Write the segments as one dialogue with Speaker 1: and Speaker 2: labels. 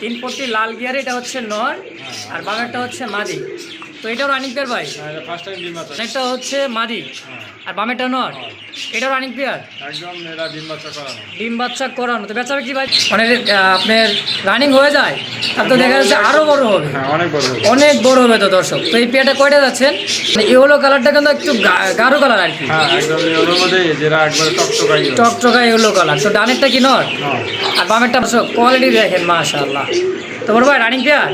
Speaker 1: তিন পট্টি লাল গিয়ার এটা হচ্ছে নর আর বাংলাটা হচ্ছে মাদি। তো এটাও রানিং পেয়ার ভাই।
Speaker 2: বাচ্চা
Speaker 1: এটা হচ্ছে মাদি আর বামেরটা নর। এটাও রানিং পেয়ার
Speaker 2: ডিম বাচ্চা করানো।
Speaker 1: তো বেচা কি ভাই মানে আহ, আপনার রানিং হয়ে যায় তার তো দেখা যাচ্ছে আরও বড় হবে।
Speaker 2: হ্যাঁ অনেক বড় হবে।
Speaker 1: অনেক বড় হবে তো দর্শক। তো এই পেয়ারটা কয়টা যাচ্ছেন? ইয়েলো কালারটা কিন্তু একটু গাঢ় কালার আর কি।
Speaker 2: হ্যাঁ।
Speaker 1: টকটকা ইয়েলো কালার তো ডানেরটা কি নর?
Speaker 2: হ্যাঁ।
Speaker 1: আর বামেরটা কোয়ালিটি দেখেন মাশাআল্লাহ। তো বড় ভাই রানিং পেয়ার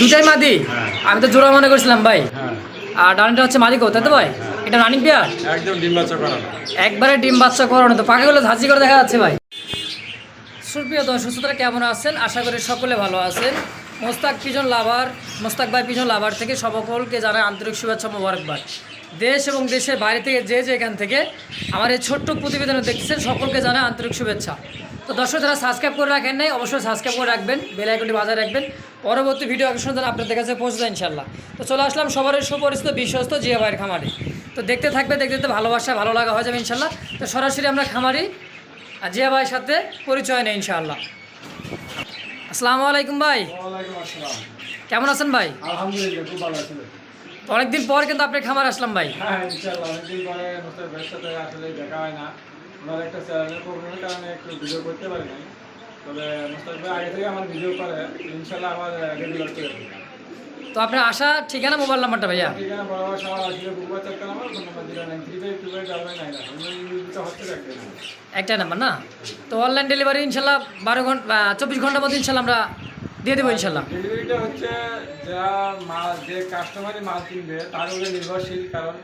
Speaker 2: দুটোই
Speaker 1: মাদি।
Speaker 2: হ্যাঁ।
Speaker 1: আমি তো জোড়া মনে করছিলাম ভাই।
Speaker 2: হ্যাঁ।
Speaker 1: আর ডানটা হচ্ছে মাদি কোথায় তো ভাই? এটা রানিং পেয়ার
Speaker 2: একদম ডিম বাচ্চা করানো।
Speaker 1: একবারে ডিম বাচ্চা করানো তো পাখিগুলো ঝাঁচি করে দেখা যাচ্ছে ভাই। সুপ্রিয় দর্শক শ্রোতারা কেমন আছেন? আশা করি সকলে ভালো আছেন। মোস্তাক পিজন লাভার মোস্তাক ভাই পিজন লাভার থেকে সকলকে জানায় আন্তরিক শুভেচ্ছা মোবারকবাদ। দেশ এবং দেশের বাইরে থেকে যে যে এখান থেকে আমার এই ছোট্ট প্রতিবেদনে দেখছেন সকলকে জানায় আন্তরিক শুভেচ্ছা। তো দর্শক যারা সাবস্ক্রাইব করে রাখেন নাই অবশ্যই সাবস্ক্রাইব করে রাখবেন বেল আইকনটি বাজায় রাখবেন। পরবর্তী ভিডিও আকর্ষণ যেন আপনাদের কাছে পৌঁছে যায় ইনশাল্লাহ তো চলে আসলাম সবার সুপরিচিত বিশ্বস্ত জিয়া ভাইয়ের খামারে। তো দেখতে থাকবে দেখতে দেখতে ভালোবাসা ভালো লাগা হয়ে যাবে ইনশাল্লাহ তো সরাসরি আমরা খামারি আর জিয়া ভাইয়ের সাথে পরিচয় নেই ইনশাআল্লাহ। আসসালামু আলাইকুম ভাই। কেমন আছেন ভাই?
Speaker 2: আলহামদুলিল্লাহ
Speaker 1: অনেকদিন পর কিন্তু আপনার খামার আসলাম ভাই।
Speaker 2: হ্যাঁ ইনশাআল্লাহ অনেকদিন পরে দেখা হয় না। ওনার একটা চ্যানেলের প্রবলেমের কারণে একটু ভিডিও করতে পারি নাই। তবে মোস্তাক ভাই আগে থেকে আমার ভিডিও করে ইনশাআল্লাহ আমার রেগুলার করে
Speaker 1: তো আপনার আসা ঠিকানা মোবাইল নাম্বারটা ভাইয়া?
Speaker 2: ঠিকানা বরাবর সবার আসলে গুগল চারটা number phone number zero nine three five two five double nine একটা
Speaker 1: নাম্বার না? তো অনলাইন ডেলিভারি ইনশাল্লাহ বারো ঘণ্টা চব্বিশ ঘণ্টার মধ্যে ইনশাল্লাহ আমরা দিয়ে দেবো ইনশাল্লাহ।
Speaker 2: ডেলিভারিটা হচ্ছে যারা মাল যে কাস্টমারই মাল কিনবে তার উপরে নির্ভরশীল কারণ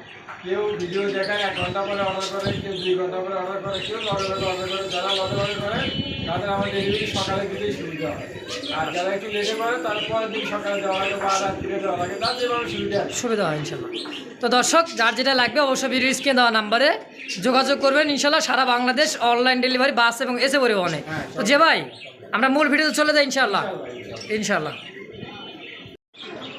Speaker 2: কেউ ভিডিও দেখায় এক ঘণ্টা পরে অর্ডার করে কেউ দুই ঘণ্টা পরে অর্ডার করে কেউ লগে লগে অর্ডার করে যারা লগে লগে করে তাদের আমার ডেলিভারি সকালে দিতেই সুবিধা হয়। আর যারা একটু লেটে করে তারপর দিন সকালে দেওয়া লাগে বা রাত্রিরে দেওয়া লাগে তার যেভাবে সুবিধা
Speaker 1: সুবিধা হয় ইনশাল্লাহ। তো দর্শক যার যেটা লাগবে অবশ্যই ভিডিও স্ক্রিনে দেওয়া নাম্বারে যোগাযোগ করবেন। ইনশাল্লাহ সারা বাংলাদেশ অনলাইন ডেলিভারি বাস এবং এসে পরিবহনে। তো যে ভাই আমরা মূল ভিডিওতে চলে যাই ইনশাল্লাহ ইনশাল্লাহ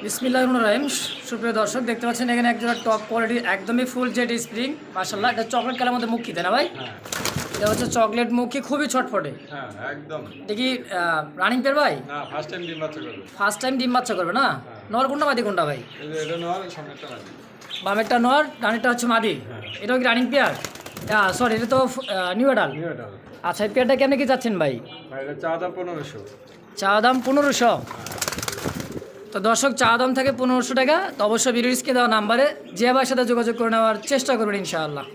Speaker 1: বিসমিল্লাহ রহিম সুপ্রিয় দর্শক দেখতে পাচ্ছেন এখানে একজোড়া টপ কোয়ালিটি একদমই ফুল জেড স্প্রিং মার্শাল্লাহ এটা চকলেট কালার মধ্যে মুখি তাই না ভাই?
Speaker 2: হ্যাঁ।
Speaker 1: এটা হচ্ছে চকলেট মুখি খুবই ছটফটে।
Speaker 2: হ্যাঁ একদম।
Speaker 1: দেখি রানিং পেয়ার ভাই?
Speaker 2: না ফার্স্ট টাইম ডিম বাচ্চা করবে।
Speaker 1: ফার্স্ট টাইম ডিম বাচ্চা করবে না? নর কোনটা মাদি কোনটা ভাই?
Speaker 2: এটা
Speaker 1: বামেরটা নর ডানেরটা হচ্ছে মাদি।
Speaker 2: হ্যাঁ।
Speaker 1: এটাও কি রানিং পেয়ার সরি এটা তো নিউ এডাল
Speaker 2: নিউ
Speaker 1: আচ্ছা এই পেয়ারটা কেমন কি যাচ্ছেন ভাই?
Speaker 2: চা দাম পনেরোশো।
Speaker 1: চা দাম পনেরোশো? তো দর্শক চা দাম থাকে পনেরোশো টাকা। তো অবশ্যই বিরিজকে দেওয়া নাম্বারে যে আবার সাথে যোগাযোগ করে নেওয়ার চেষ্টা করবেন ইনশাআল্লাহ।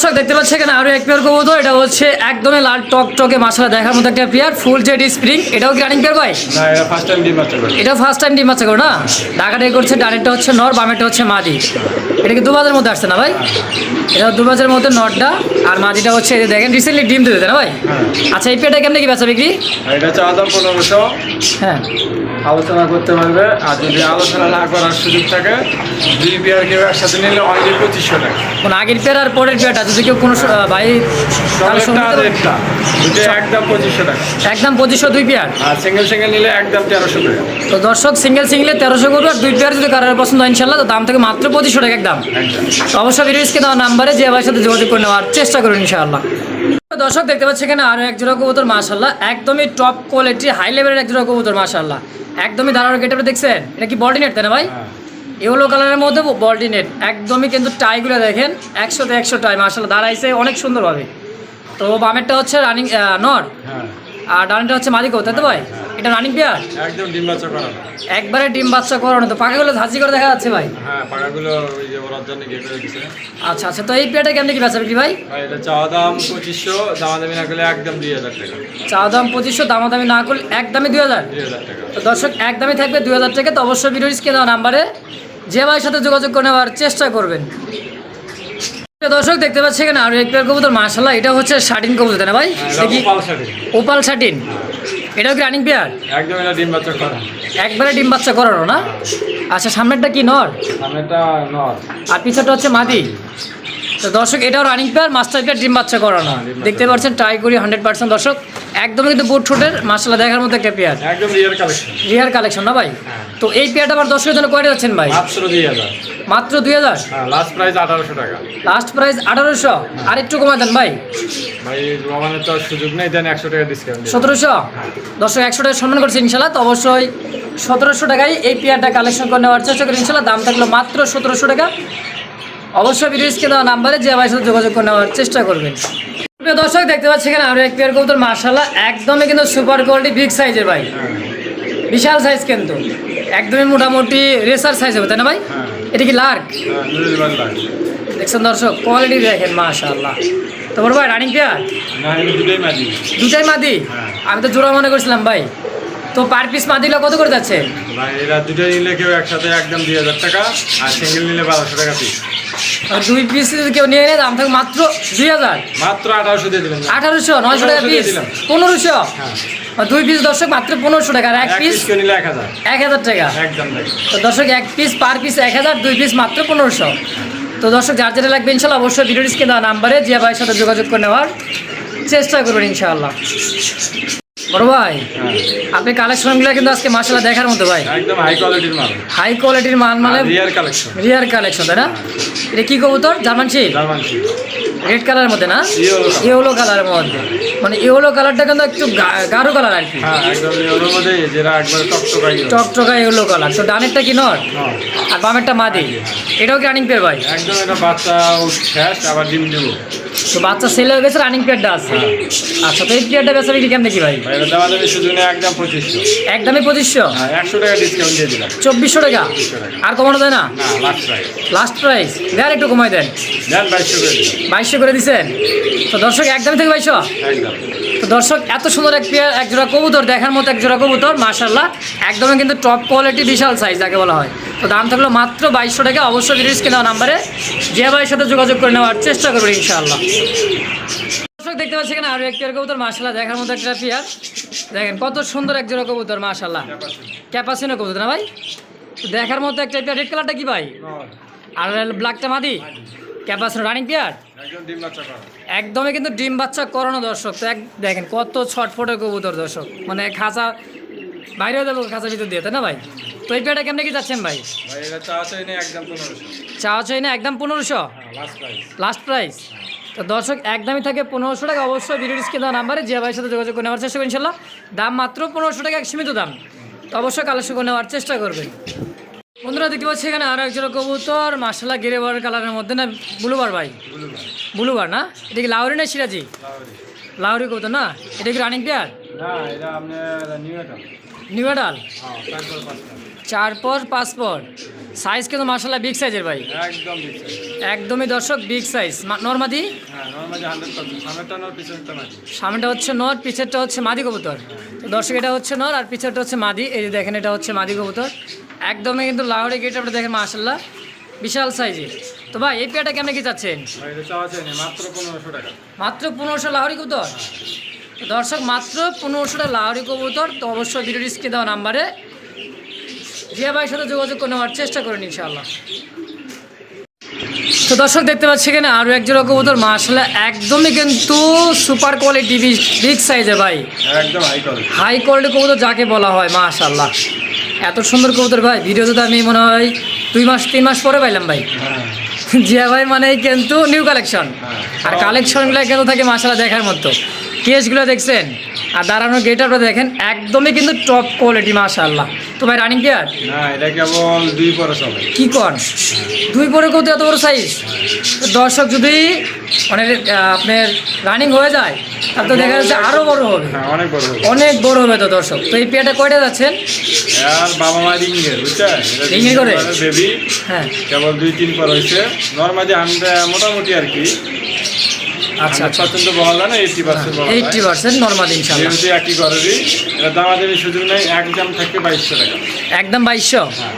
Speaker 1: দর্শক দেখতে পাচ্ছি এখানে আরও এক পেয়ার কবুতর এটা হচ্ছে একদমই লাল টক টকে মাছরা দেখার মতো একটা পেয়ার ফুল জেড স্প্রিং এটাও কি রানিং পেয়ার ভাই
Speaker 2: না এটা ফার্স্ট টাইম ডিম বাচ্চা করবে
Speaker 1: এটা ফার্স্ট টাইম ডিম বাচ্চা করো না? ঢাকাটাই করছে ডানেরটা হচ্ছে নর বামেরটা হচ্ছে মাদি। এটা কি দুবাজের মধ্যে আসছে না ভাই? এটা দুবাজের মধ্যে নরটা আর মাদিটা হচ্ছে এই দেখেন রিসেন্টলি ডিম দিতে না ভাই?
Speaker 2: হ্যাঁ।
Speaker 1: আচ্ছা এই পেয়ারটা কেমনি কি বেচা বিক্রি?
Speaker 2: এটা চা দাম পনেরোশো।
Speaker 1: হ্যাঁ।
Speaker 2: আলোচনা করতে পারবে। আর যদি আলোচনা না করার সুযোগ থাকে দুই পেয়ার কেউ একসাথে নিলে অনলি পঁচিশশো টাকা।
Speaker 1: কোন আগের পেয়ার আর পরের পেয়ারটা? যদি কেউ কোনো ভাই
Speaker 2: একদম পঁচিশশো টাকা।
Speaker 1: একদম পঁচিশশো দুই পেয়ার?
Speaker 2: আর সিঙ্গেল সিঙ্গেল নিলে একদম তেরোশো টাকা।
Speaker 1: তো দর্শক সিঙ্গেল সিঙ্গেলে তেরোশো করবে আর দুই পেয়ার যদি কারোর পছন্দ হয় ইনশাল্লাহ তো দাম থেকে মাত্র পঁচিশশো টাকা একদম। অবশ্যই ভিডিওসকে দেওয়া নাম্বারে যে ভাইয়ের সাথে যোগাযোগ করে নেওয়ার চেষ্টা করুন ইনশাআল্লাহ। তো দর্শক দেখতে পাচ্ছি এখানে আরও এক জোড়া কবুতর মাশাল্লাহ একদমই টপ কোয়ালিটি হাই লেভেলের এক জোড়া কবুতর মাশাল্লাহ একদমই দাঁড়ানোর গেটে দেখছেন? এটা কি বডি নেট তাই না ভাই?
Speaker 2: হ্যাঁ।
Speaker 1: ইয়েলো কালারের মধ্যে বডি নেট একদমই কিন্তু টাইগুলো দেখেন একশোতে একশো টাই মার্শাল দাঁড়াইছে অনেক সুন্দরভাবে। তো বামেরটা হচ্ছে রানিং নর।
Speaker 2: হ্যাঁ।
Speaker 1: আর ডানটা হচ্ছে মালিকও তাই তো ভাই? এটা রানিং পেয়ার
Speaker 2: একদম ডিম বাচ্চা করানো
Speaker 1: একবারে ডিম বাচ্চা করানো। তো পাখাগুলো ধাঁচি করে দেখা যাচ্ছে ভাই?
Speaker 2: হ্যাঁ পাড়াগুলো ওই যে ওরার জন্য করে দিচ্ছে
Speaker 1: আচ্ছা আচ্ছা তো এই পেয়ারটা কেমনি কি বেচা বিক্রি ভাই?
Speaker 2: আর এটা চাওয়া দাম পঁচিশশো দামা দামি না করলে একদম দুই হাজার টাকা।
Speaker 1: চা দাম পঁচিশশো দামাদামি না করলে একদমই দুই হাজার?
Speaker 2: দুই হাজার টাকা।
Speaker 1: তো দর্শক একদমই থাকবে দুই হাজার টাকা তো অবশ্যই ভিডিও স্ক্রিনে দেওয়া নাম্বারে যে ভাইয়ের সাথে যোগাযোগ করে নেওয়ার চেষ্টা করবেন। দর্শক দেখতে পাচ্ছি এখানে আরও এক পেয়ার কবুতর মাশাল্লাহ এটা হচ্ছে শাটিন কবুতর না ভাই?
Speaker 2: হ্যাঁ।
Speaker 1: ওপাল শাটিন এটাও কি রানিং পেয়ার
Speaker 2: একদম এটা ডিম বাচ্চা করা।
Speaker 1: একবারে ডিম বাচ্চা করানো না? আচ্ছা সামনেরটা কি নর?
Speaker 2: সামনেরটা নর।
Speaker 1: আর পিছনটা হচ্ছে মাদি। তো দর্শক এটাও রানিং পেয়ার মাস্টার পেয়ার ডিম বাচ্চা করানো।
Speaker 2: হ্যাঁ,
Speaker 1: দেখতে পাচ্ছেন ট্রাই করি হান্ড্রেড পার্সেন্ট দর্শক একদমই কিন্তু বুট ঠোঁটের মাসালা দেখার মতো একটা পেয়ার।
Speaker 2: একদম রিয়ার কালেকশন।
Speaker 1: রিয়ার কালেকশন না ভাই?
Speaker 2: হ্যাঁ।
Speaker 1: তো এই পেয়ারটা আবার দর্শকের জন্য কয়টা যাচ্ছেন ভাই?
Speaker 2: মাত্র দুই হাজার। হ্যাঁ লাস্ট প্রাইস আঠারোশো টাকা।
Speaker 1: লাস্ট প্রাইস আঠারোশো। আর একটু কমাই দেন ভাই।
Speaker 2: ভাই রমানের তো সুযোগ নেই দেন একশো টাকা ডিসকাউন্ট
Speaker 1: সতেরোশো? দর্শক একশো টাকা সম্মান করছে ইনশাল্লাহ তো অবশ্যই সতেরোশো টাকায় এই পেয়ারটা কালেকশন করে নেওয়ার চেষ্টা করি ইনশাল্লাহ দাম থাকল মাত্র সতেরোশো টাকা। অবশ্যই ভিডিওসকে দেওয়া নাম্বারে যে ভাইয়ের সাথে যোগাযোগ করে নেওয়ার চেষ্টা করবেন। প্রিয় দর্শক দেখতে পাচ্ছি এখানে আরও এক পেয়ার কবুতর মার্শাল্লাহ একদমই কিন্তু সুপার কোয়ালিটি বিগ সাইজের ভাই। বিশাল সাইজ কিন্তু। একদমই মোটামুটি রেসার সাইজ হবে তাই না ভাই?
Speaker 2: হ্যাঁ।
Speaker 1: এটা কি লার্ক
Speaker 2: হ্যাঁ
Speaker 1: দেখছেন দর্শক কোয়ালিটি দেখেন মার্শাল্লাহ তোমার ভাই রানিং পেয়ার
Speaker 2: মাদি।
Speaker 1: দুটাই মাদি?
Speaker 2: হ্যাঁ।
Speaker 1: আমি তো জোড়া মনে করছিলাম ভাই। তো পার পিস মাদিগুলো কত করে যাচ্ছে?
Speaker 2: ভাই এরা দুটোই নিলে কেউ একসাথে একদম দুই হাজার টাকা আর সিঙ্গেল নিলে বারোশো টাকা পিস
Speaker 1: আর দুই পিস যদি কেউ নিয়ে নেয় দাম থাকবে মাত্র দুই হাজার।
Speaker 2: মাত্র আঠারোশো দিয়ে দিলেন
Speaker 1: আঠারোশো নয়শো টাকা পিস
Speaker 2: দিলাম।
Speaker 1: পনেরোশো?
Speaker 2: হ্যাঁ।
Speaker 1: আর দুই পিস দর্শক মাত্র পনেরোশো টাকা আর এক পিস
Speaker 2: কেউ নিলে এক হাজার।
Speaker 1: এক হাজার টাকা।
Speaker 2: একদম
Speaker 1: তো দর্শক এক পিস পার পিস এক হাজার দুই পিস মাত্র পনেরোশো। তো দর্শক যার যেটা লাগবে ইনশাল্লাহ অবশ্যই ভিডিও স্ক্রিনে দেওয়া নাম্বারে জিয়া ভাইয়ের সাথে যোগাযোগ করে নেওয়ার চেষ্টা করুন ইনশাআল্লাহ। বড় ভাই
Speaker 2: হ্যাঁ
Speaker 1: আপনি কালেকশনগুলো কিন্তু আজকে মাসালা দেখার মতো ভাই।
Speaker 2: একদম হাই কোয়ালিটির মাল।
Speaker 1: হাই কোয়ালিটির মাল মানে
Speaker 2: রিয়ার কালেকশন
Speaker 1: রিয়ার কালেকশন তাই না? এটা কি কবুতর? German ship
Speaker 2: German ship
Speaker 1: red কালারের মধ্যে না? ইয়েলো কালারের মধ্যে। মানে ইয়েলো কালারটা কিন্তু একটু গাঢ় কালার আর কি।
Speaker 2: হ্যাঁ
Speaker 1: টকটকা ইয়েলো কালার তো ডানেরটা কি নর?
Speaker 2: হ্যাঁ
Speaker 1: আর বামেরটা মাদি। এটাও কি রানিং পেয়ার ভাই?
Speaker 2: একদম এটা বাচ্চা শেষ আবার ডিম দেবো।
Speaker 1: তো বাচ্চা সেল হয়ে গেছে রানিং পেয়ারটা আছে।
Speaker 2: হ্যাঁ।
Speaker 1: আচ্ছা তো এই পেয়ারটা বেচা বিক্রি কেমন কি ভাই?
Speaker 2: একদম পঁচিশশো।
Speaker 1: একদমই পঁচিশশো?
Speaker 2: হ্যাঁ একশো টাকা ডিসকাউন্ট দিয়ে দিলাম।
Speaker 1: চব্বিশশো টাকা। আর কমানো যায় না?
Speaker 2: না লাস্ট প্রাইস
Speaker 1: লাস্ট প্রাইস দেন একটু কমাই দেন।
Speaker 2: বাইশশো
Speaker 1: বাইশশো করে দিছেন? তো দর্শক একদমই থেকে
Speaker 2: একদম।
Speaker 1: তো দর্শক এত সুন্দর এক পেয়ার এক জোড়া কবুতর দেখার মতো এক জোড়া কবুতর মাশাল্লাহ একদমই কিন্তু টপ কোয়ালিটি বিশাল সাইজ যাকে বলা হয়। তো দাম থাকল মাত্র বাইশশো টাকা। অবশ্যই ভিডিওস কেনা নাম্বারে যে ভাইয়ের সাথে যোগাযোগ করে নেওয়ার চেষ্টা করবেন ইনশাআল্লাহ। দর্শক দেখতে পাচ্ছি এখানে আরও এক পেয়ার কবুতর মাশাল্লাহ দেখার মতো একটা পেয়ার। দেখেন কত সুন্দর এক জোড়া কবুতর মাশাল্লাহ ক্যাপাসিনো কবুতর না ভাই? তো দেখার মতো একটা পেয়ার। রেড কালারটা কি ভাই? আর ব্ল্যাকটা মাদি? ক্যাপাসিনো রানিং পেয়ার
Speaker 2: করা।
Speaker 1: একদমই কিন্তু ডিম বাচ্চা করানো দর্শক। তো এক দেখেন কত ছটফটে কবুতর দর্শক। মানে খাঁচা বাইরেও দেবো খাঁচা ভিতর দিয়ে তাই না ভাই? তো এই পেয়ারটা কেমনে কি যাচ্ছেন ভাই?
Speaker 2: চা চাই না একদম পনেরোশো।
Speaker 1: চাওয়া চাই না একদম পনেরোশো?
Speaker 2: হ্যাঁ লাস্ট প্রাইস
Speaker 1: তো দর্শক একদমই থাকে পনেরোশো টাকা। অবশ্যই ভিডিও স্ক্রিন দেওয়া নাম্বারে যে ভাইয়ের সাথে যোগাযোগ করে নেওয়ার চেষ্টা করবেন ইনশাল্লাহ। দাম মাত্র পনেরোশো টাকা এক সীমিত দাম। তো অবশ্যই কালেকশন করে নেওয়ার চেষ্টা করবেন। বন্ধুরা দেখতে পাচ্ছি এখানে আর একজন কবুতর। মাসালা গেরেবার কালারের মধ্যে না ব্লুবার ভাই? ব্লুবার না? এটা কি লাউরি না সিরাজি? লাউরি কবুতর না? এটা কি রানিং পেয়ার
Speaker 2: না এটা নিউ
Speaker 1: এডাল
Speaker 2: তারপর পাঁচটা
Speaker 1: চার পর পাঁচ পর। সাইজ কিন্তু মাসাল্লাহ বিগ সাইজের ভাই। একদমই দর্শক বিগ সাইজ নর্মাদি?
Speaker 2: হ্যাঁ
Speaker 1: সামনেটা হচ্ছে নর পিছেরটা হচ্ছে মাদি কবুতর। দর্শক এটা হচ্ছে নর আর পিছেরটা হচ্ছে মাদি। এই যে দেখেন এটা হচ্ছে মাদি কবুতর। একদমই কিন্তু লাহোরি গেট আপনি দেখেন মাসাল্লাহ বিশাল সাইজে তো ভাই এই পেয়ারটা কেমন কি চাচ্ছেন?
Speaker 2: মাত্র পনেরোশো
Speaker 1: লাহোরি কবুতর? দর্শক মাত্র পনেরোশোটা লাহোরি কবুতর। তো অবশ্যই ভিডিও স্ক্রিনে দেওয়া নাম্বারে জিয়া ভাইয়ের সাথে যোগাযোগ করে নেওয়ার চেষ্টা করেন ইনশাআল্লাহ। তো দর্শক দেখতে পাচ্ছি এখানে আরও এক জোড়া কবুতর মাসাল্লাহ একদমই কিন্তু সুপার কোয়ালিটি বিগ সাইজে ভাই।
Speaker 2: একদম হাই কোয়ালিটি
Speaker 1: হাই কোয়ালিটি কবুতর যাকে বলা হয় মাশাল্লাহ এত সুন্দর কবুতর ভাই ভিডিওতে তো আমি মনে হয় দুই মাস তিন মাস পরে পাইলাম ভাই।
Speaker 2: হ্যাঁ।
Speaker 1: জিয়া ভাই মানে কিন্তু নিউ কালেকশন
Speaker 2: হ্যাঁ।
Speaker 1: আর কালেকশনগুলো কিন্তু থাকে মাসালা দেখার মতো। কেসগুলো দেখছেন? আর দাঁড়ানোর গেট দেখেন একদমই কিন্তু টপ কোয়ালিটি মাশাল্লাহ তো ভাই রানিং পেয়ার
Speaker 2: না এটা কেবল দুই পরে চলে।
Speaker 1: কি কর দুই পরে কত এত বড় সাইজ দর্শক যদি মানে আপনার রানিং হয়ে যায় তাহলে তো দেখা যাচ্ছে আরও বড় হবে।
Speaker 2: হ্যাঁ অনেক বড় হবে।
Speaker 1: অনেক বড় হবে তো দর্শক। তো এই পেয়ারটা কয়টা যাচ্ছেন?
Speaker 2: আর বাবা মা রিঙ্গের বুঝছেন?
Speaker 1: রিঙে করে?
Speaker 2: বেবি
Speaker 1: হ্যাঁ।
Speaker 2: কেবল দুই তিন পর হয়েছে। নর্মালি আমরা মোটামুটি আর কি
Speaker 1: আচ্ছা
Speaker 2: পার্সেন্ট বলা না এইটি পার্সেন্ট বলা
Speaker 1: পার্সেন্ট নর্মাল ইনশাল্লাহ।
Speaker 2: যেহেতু একই ঘরেরই এটা দামাদামি সুযোগ নেই একদম থাকবে বাইশশো টাকা।
Speaker 1: একদম বাইশশো?
Speaker 2: হ্যাঁ।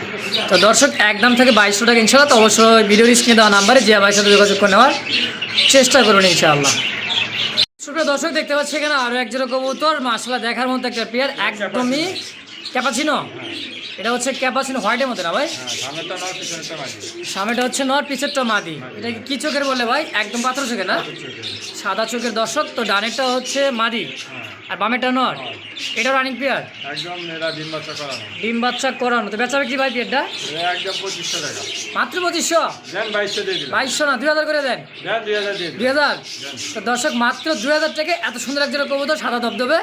Speaker 1: তো দর্শক একদম থেকে বাইশশো টাকা ইনশাল্লাহ তো অবশ্যই ভিডিওর স্ক্রিনে দেওয়া নাম্বারে জিয়া ভাইয়ের সাথে যোগাযোগ করে নেওয়ার চেষ্টা করুন ইনশাআল্লাহ। সুপ্রিয় দর্শক দেখতে পাচ্ছি এখানে আরও এক জোড়া কবুতর মাসালা দেখার মতো একটা পেয়ার একদমই ক্যাপাচিনো এটা হচ্ছে ক্যাপাসিন হোয়াইটের মতো না ভাই?
Speaker 2: হ্যাঁ
Speaker 1: সামনেটা হচ্ছে নর পিছেরটা মাদি। এটা কি চোখের বলে ভাই? একদম পাথর চোখে না? সাদা চোখের দর্শক তো ডানেরটা হচ্ছে মাদি।
Speaker 2: হ্যাঁ।
Speaker 1: আর বামেরটা নর। এটা রানিং পেয়ার
Speaker 2: একদম এরা ডিম বাচ্চা করানো।
Speaker 1: ডিম বাচ্চা করানো। তো বেচাবে কি ভাই পেয়ারটা
Speaker 2: একদম পঁচিশশো টাকা।
Speaker 1: মাত্র পঁচিশশো?
Speaker 2: দেন বাইশশো দিয়ে দিলাম।
Speaker 1: বাইশশো না দুই হাজার করে দেন।
Speaker 2: দেন দুই হাজার দিয়ে
Speaker 1: দুই হাজার? তো দর্শক মাত্র দুই হাজার টাকা এত সুন্দর একজন কবুতর সাদা ধবধবে।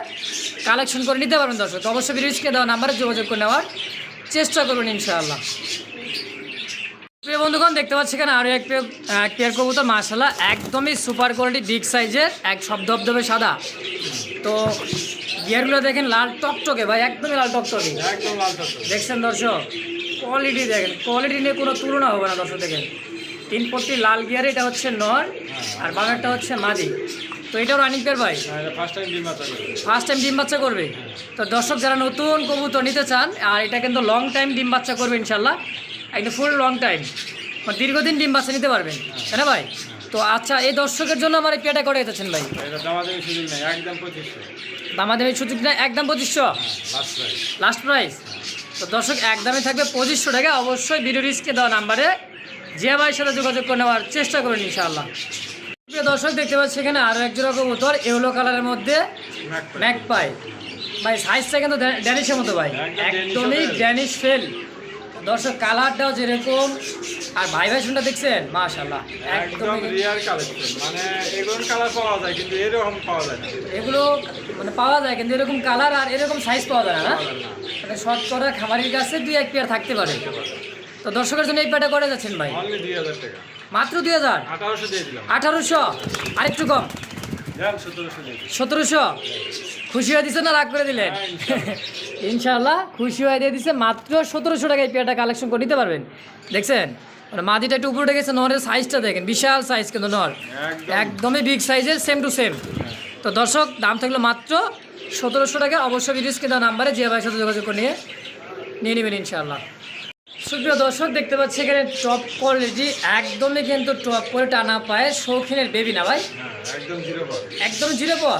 Speaker 1: কালেকশন করে নিতে পারবেন দর্শক। তো অবশ্যই বিরিজকে দেওয়া নাম্বারে যোগাযোগ করে নেওয়ার চেষ্টা করবেন ইনশাআল্লাহ। প্রিয় বন্ধুগণ দেখতে পাচ্ছি এখানে আরও এক পেয়ার এক পেয়ার কবুতর মাশাল্লাহ একদমই সুপার কোয়ালিটি বিগ সাইজের এক সব ধবধবে সাদা। তো গিয়ারগুলো দেখেন লাল টকটকে ভাই একদমই লাল টকটকে।
Speaker 2: একদম লাল টকটকে।
Speaker 1: দেখছেন দর্শক? কোয়ালিটি দেখেন কোয়ালিটি নিয়ে কোনো তুলনা হবে না দর্শক দেখেন। তিন পট্টি লাল গিয়ার এটা হচ্ছে নর আর বাগারটা হচ্ছে মাদি। তো এটাও রানিং পেয়ার ভাই?
Speaker 2: হ্যাঁ, ফার্স্ট টাইম ডিম বাচ্চা
Speaker 1: ফার্স্ট টাইম ডিম বাচ্চা করবে? তো দর্শক যারা নতুন কবুতর নিতে চান আর এটা কিন্তু লং টাইম ডিম বাচ্চা করবে ইনশাল্লাহ একদম ফুল লং টাইম মানে দীর্ঘদিন ডিম বাচ্চা নিতে পারবেন। তাই না ভাই? তো আচ্ছা এই দর্শকের জন্য আমার এই পেয়াটা করে দিতেছেন ভাই?
Speaker 2: দামাদামি সুযোগ
Speaker 1: না একদম পঁচিশশো
Speaker 2: লাস্ট প্রাইস
Speaker 1: তো দর্শক একদমই থাকবে পঁচিশশো টাকা। অবশ্যই ভিডিও রিস্কে দেওয়া নাম্বারে যে ভাইয়ের সাথে যোগাযোগ করে নেওয়ার চেষ্টা করুন ইনশাআল্লাহ। প্রিয় দর্শক দেখতে পাচ্ছি এখানে আরও এক জোড়া কবুতর ইয়েলো কালারের মধ্যে ম্যাক পাই ভাই সাইজটা কিন্তু ড্যানিশের মতো ভাই। একদমই ড্যানিশ ফেল দর্শক কালারটাও যেরকম আর ভাই ভাই শুনটা দেখছেন? মাশাল্লাহ
Speaker 2: একদম রিয়ার কালেকশন মানে এগুলোর কালার পাওয়া যায় কিন্তু এরকম পাওয়া যায় না।
Speaker 1: এগুলো মানে পাওয়া যায় কিন্তু এরকম কালার আর এরকম সাইজ পাওয়া যায় না। মানে শতকরা খামারির কাছে দুই এক পেয়ার থাকতে পারে। তো দর্শকের জন্য এই পেয়ারটা করে যাচ্ছেন ভাই। মাত্র দুই হাজার?
Speaker 2: আঠারোশো দিয়ে দিলাম।
Speaker 1: আঠারোশো? আরেকটু কম।
Speaker 2: সতেরোশো
Speaker 1: খুশি হয়ে দিছে না রাগ করে দিলেন? ইনশাআল্লাহ। খুশি হয়ে দিয়ে দিছে মাত্র সতেরোশো টাকায় পেয়ারটা কালেকশন করে নিতে পারবেন। দেখছেন? মানে মাদিটা একটু উপরে উঠে গেছে নরের সাইজটা দেখেন বিশাল সাইজ কিন্তু নর একদমই বিগ সাইজের সেম টু সেম তো দর্শক দাম থাকল মাত্র সতেরোশো টাকা। অবশ্যই ভিডিওসকে দেওয়া নাম্বারে যে ভাইয়ের সাথে যোগাযোগ করে নিয়ে নিয়ে নেবেন ইনশাআল্লাহ। সুপ্রিয় দর্শক দেখতে পাচ্ছি এখানে টপ কোয়ালিটি একদমই কিন্তু টপ করে টানা পায় শৌখিনের বেবি না ভাই?
Speaker 2: হ্যাঁ একদম জিরো
Speaker 1: পর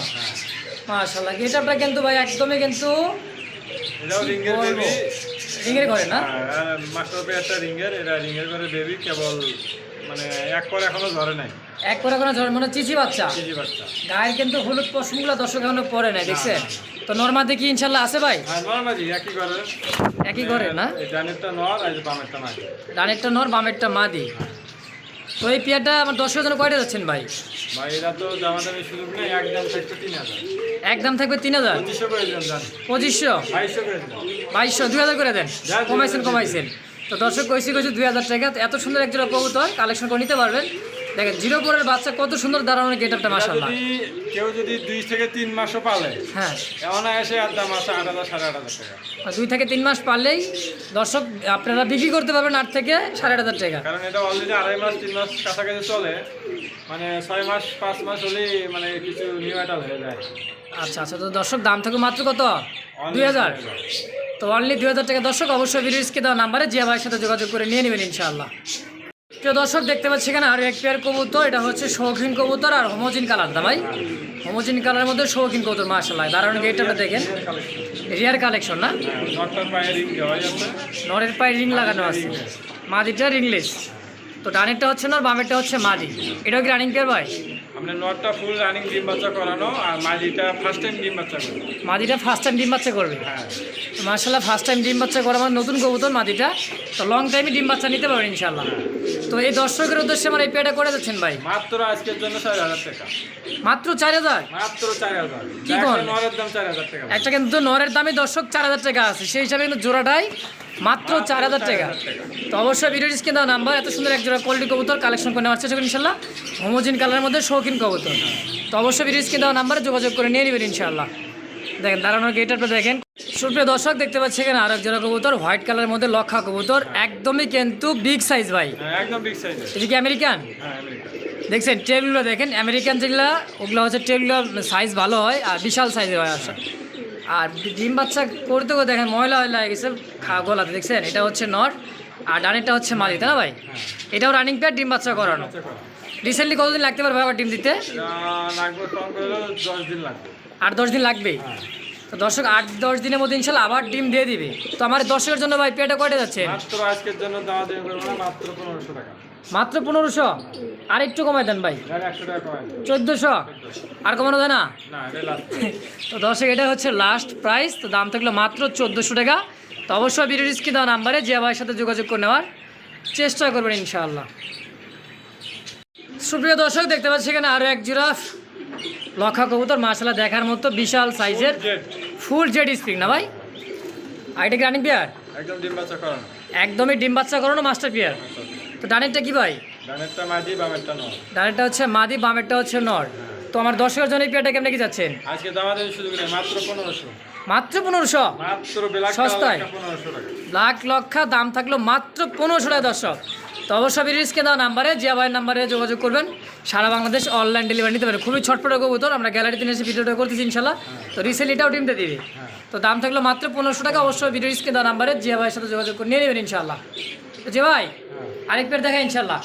Speaker 1: মাশাল্লাহ গেটআপটা কিন্তু ভাই একদমই কিন্তু
Speaker 2: রিঙ্গের
Speaker 1: ঘরে না?
Speaker 2: মাস্টার পেয়ারটা রিঙ্গের এটা রিঙ্গের করে বেবি কেবল মানে এক পর এখনও ধরে নাই।
Speaker 1: এক মানে চিচি বাচ্চা। গায়ের কিন্তু হলুদ পশমগুলো দর্শক এখনও পরে নাই দেখছেন? তো নর্মাল দেখি ইনশাল্লাহ আছে ভাই?
Speaker 2: হ্যাঁ একই
Speaker 1: ঘরে। না?
Speaker 2: ডানেরটা নর আর বামেরটা নাই
Speaker 1: ডানেরটা নর বামেরটা মাদি। তো এই পেয়ারটা আমার দর্শকের জন্য কয়টা যাচ্ছেন ভাই?
Speaker 2: ভাই এরা তো জামা দামি সুযোগ নেই একদম থাকতো তিন হাজার।
Speaker 1: একদম থাকবে তিন হাজার?
Speaker 2: পঁচিশশো বাইশশো
Speaker 1: দুই হাজার করে দেন? কমাইছেন কমাইছেন। তো দর্শক কইছি কইছি দুই হাজার টাকা। এত সুন্দর একজোড়া কবুতর কালেকশন করে নিতে পারবেন। দেখেন জিরো ফোরের বাচ্চা কত সুন্দর দাঁড়ানোর গেট আপটা মাসাল্লাহ
Speaker 2: যদি কেউ যদি দুই থেকে তিন মাসও পালে
Speaker 1: হ্যাঁ।
Speaker 2: এমন এসে আর দাম আছে আট হাজার সাড়ে আট হাজার টাকা।
Speaker 1: দুই থেকে তিন মাস পারলেই দর্শক আপনারা বিক্রি করতে পারবেন আট থেকে সাড়ে আট হাজার টাকা।
Speaker 2: কারণ এটা অলরেডি আড়াই মাস তিন মাস কাছাকাছি চলে মানে ছয় মাস পাঁচ মাস হলেই মানে কিছু নিউ হয়ে যায়।
Speaker 1: আচ্ছা আচ্ছা তো দর্শক দাম থাকবে মাত্র কত? দুই হাজার। তো অনলি দুই হাজার টাকা দর্শক অবশ্যই ভিডিওসকে দেওয়া নাম্বারে জিয়া ভাইয়ের সাথে যোগাযোগ করে নিয়ে নেবেন ইনশাআল্লাহ। প্রিয় দর্শক দেখতে পাচ্ছি এখানে আর এক পেয়ার কবুতর। এটা হচ্ছে শৌখিন কবুতর আর হোমোজিন কালার দা ভাই। হোমোজিন কালারের মধ্যে শৌখিন কবুতর মার্শাল্লাহ দাঁড়ানো গেটটা দেখেন। রিয়ার কালেকশন না? নরের পায়ে রিং লাগানো আছে। মাদিটা রিংলেস তো ডানেরটা হচ্ছে নর বামেরটা হচ্ছে মাদি এটাও কি রানিং পেয়ার ভাই
Speaker 2: আপনার নটটা ফুল রানিং ডিম বাচ্চা করানো আর মাঝিটা ফার্স্ট টাইম ডিম বাচ্চা করবে।
Speaker 1: মাদিটা ফার্স্ট টাইম ডিম বাচ্চা করবে?
Speaker 2: হ্যাঁ।
Speaker 1: মার্শাল্লাহ ফার্স্ট টাইম ডিম বাচ্চা করা মানে নতুন কবুতর মাদিটা তো লং টাইমে ডিম বাচ্চা নিতে পারবেন ইনশাল্লাহ তো এই দর্শকের উদ্দেশ্যে আমার এই করে ভাই।
Speaker 2: মাত্র আজকের জন্য চার হাজার টাকা।
Speaker 1: মাত্র চার হাজার?
Speaker 2: মাত্র চার হাজার।
Speaker 1: কি
Speaker 2: একটা নরের দাম চার হাজার টাকা।
Speaker 1: একটা কিন্তু নরের দামে দর্শক চার হাজার টাকা আছে। সেই হিসাবে কিন্তু জোড়াটাই মাত্র চার হাজার টাকা। তো অবশ্যই ভিডিও স্ক্রিন দেওয়া নাম্বার এত সুন্দর এক জোড়া কোয়ালিটি কবুতর কালেকশন করে নেওয়ার চেষ্টা করি ইনশাল্লাহ। হোমোজিন কালারের মধ্যে শৌখিন কবুতর। তো অবশ্যই ভিডিও স্ক্রিন দেওয়া নাম্বারে যোগাযোগ করে নিয়ে নেবেন ইনশাল্লাহ। দেখেন দাঁড়ানোর গেটআপটা দেখেন। সুপ্রিয় দর্শক দেখতে পাচ্ছি এখানে আর এক জোড়া কবুতর হোয়াইট কালারের মধ্যে লক্ষা কবুতর একদমই কিন্তু বিগ সাইজ ভাই।
Speaker 2: হ্যাঁ, একদম বিগ সাইজের
Speaker 1: এটা কি আমেরিকান
Speaker 2: হ্যাঁ
Speaker 1: দেখছেন টেলগুলো দেখেন আমেরিকান যেগুলো ওগুলো হচ্ছে টেলগুলো সাইজ ভালো হয় আর বিশাল সাইজের হয় আসলে আর ডিম বাচ্চা করতে করতে দেখেন ময়লা হয়ে গেছে গলাতে দেখছেন? এটা হচ্ছে নট আর ডানেরটা হচ্ছে মাদি তাই না ভাই? এটাও রানিং পেয়ার ডিম বাচ্চা করানো। রিসেন্টলি কতদিন লাগতে পারবে আবার ডিম দিতে? আট দশ দিন লাগবে।
Speaker 2: হ্যাঁ।
Speaker 1: তো দর্শক আট দশ দিনের মধ্যে ইনশাল্লাহ আবার ডিম দিয়ে দিবে। তো আমার দর্শকের জন্য ভাই পেয়ারটা কয়টা যাচ্ছে?
Speaker 2: মাত্র আজকের জন্য দাওয়া দিয়ে মাত্র পনেরোশো টাকা।
Speaker 1: মাত্র পনেরোশো? আর একটু কমাই দেন ভাই। চোদ্দোশো? আর কমানো যায় না? তো দর্শক এটা হচ্ছে লাস্ট প্রাইস তো দাম থাকল মাত্র চোদ্দোশো টাকা। তো অবশ্যই ভিডিও স্ক্রিন দেওয়া নাম্বারে জিয়া ভাইয়ের সাথে যোগাযোগ করে নেওয়ার চেষ্টা করবেন ইনশাআল্লাহ। সুপ্রিয় দর্শক দেখতে পাচ্ছি এখানে আরও এক জিরাফ লক্ষা কবুতর। মাসালা দেখার মতো বিশাল সাইজের ফুল জেড স্প্রিং না ভাই? আর এটা রানিং পেয়ার
Speaker 2: একদম ডিম বাচ্চা করানো।
Speaker 1: একদমই ডিম বাচ্চা করানো মাস্টার পেয়ার তো ডানেরটা কি ভাই?
Speaker 2: ডানেরটা মাঝি বামেরটা নয়
Speaker 1: ডানেরটা হচ্ছে মাদি বামেরটা হচ্ছে নর। তো আমার দর্শকের জন্য এই পেয়ারটা কেমন কি যাচ্ছেন
Speaker 2: আজকে নেই মাত্র পনেরোশো।
Speaker 1: মাত্র পনেরোশো? সস্তায়? লাখ লক্ষা দাম থাকল মাত্র পনেরোশো টাকা দর্শক। তো অবশ্যই বিরিজকে দেওয়া নাম্বারে জিয়া ভাইয়ের নাম্বারে যোগাযোগ করবেন। সারা বাংলাদেশ অনলাইন ডেলিভারি নিতে পারে খুবই ছটপট কবুতর। আমরা গ্যালারিতে এসে ভিডিওটা করতেছি ইনশাল্লাহ। তো রিসেল এটাও টিমতে দিবে।
Speaker 2: হ্যাঁ।
Speaker 1: তো দাম থাকল মাত্র পনেরোশো টাকা। অবশ্যই ভিডিও স্ক্রিন দেওয়া নাম্বারে জিয়া ভাইয়ের সাথে যোগাযোগ করে নিয়ে নেবেন ইনশাল্লাহ। তো জি ভাই
Speaker 2: হ্যাঁ।
Speaker 1: আরেক পেয়ার দেখা ইনশাল্লাহ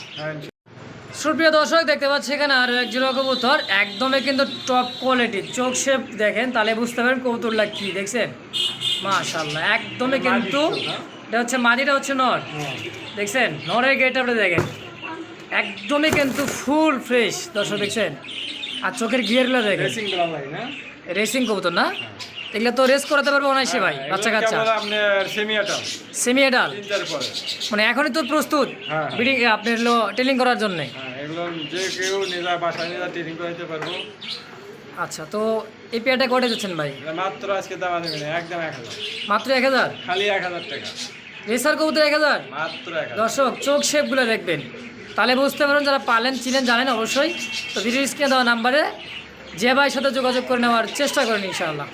Speaker 1: সুপ্রিয় দর্শক দেখতে পাচ্ছি এখানে আরও এক জোড়া কবুতর একদমই কিন্তু টপ কোয়ালিটির চোখ শেপ দেখেন তাহলে বুঝতে পারেন কবুতরটা কি দেখছেন? মাশাল্লাহ একদমই কিন্তু এটা হচ্ছে মাদিটা হচ্ছে নর। দেখছেন? নরের গেট আপনি দেখেন। একদমই কিন্তু ফুল ফ্রেশ দর্শক দেখছেন? আর চোখের গিয়ারগুলো দেখেন।
Speaker 2: রেসিং
Speaker 1: কবুতর না? এগুলো তো রেস করাতে পারব অনায়াসে ভাই বাচ্চা কাচ্চা। সেমি এডাল মানে এখনই তো প্রস্তুত?
Speaker 2: হ্যাঁ।
Speaker 1: বিডিং আপনি করার জন্যে?
Speaker 2: হ্যাঁ এগুলো যে কেউ নিজের বাসায় নিজের ট্রেনিং করাইতে পারব।
Speaker 1: আচ্ছা তো এই পেয়ারটা কটে যাচ্ছেন ভাই?
Speaker 2: মাত্র আজকে দাম একদম এক হাজার।
Speaker 1: মাত্র এক হাজার?
Speaker 2: খালি এক হাজার টাকা।
Speaker 1: রেসার কবুতর এক হাজার?
Speaker 2: মাত্র
Speaker 1: দর্শক চোখ শেপগুলো দেখবেন। তাহলে বুঝতে পারেন যারা পালেন চিনেন জানেন অবশ্যই। তো ভিডিও স্ক্রিনে দেওয়া নাম্বারে যে ভাইয়ের সাথে যোগাযোগ করে নেওয়ার চেষ্টা করেন ইনশাআল্লাহ।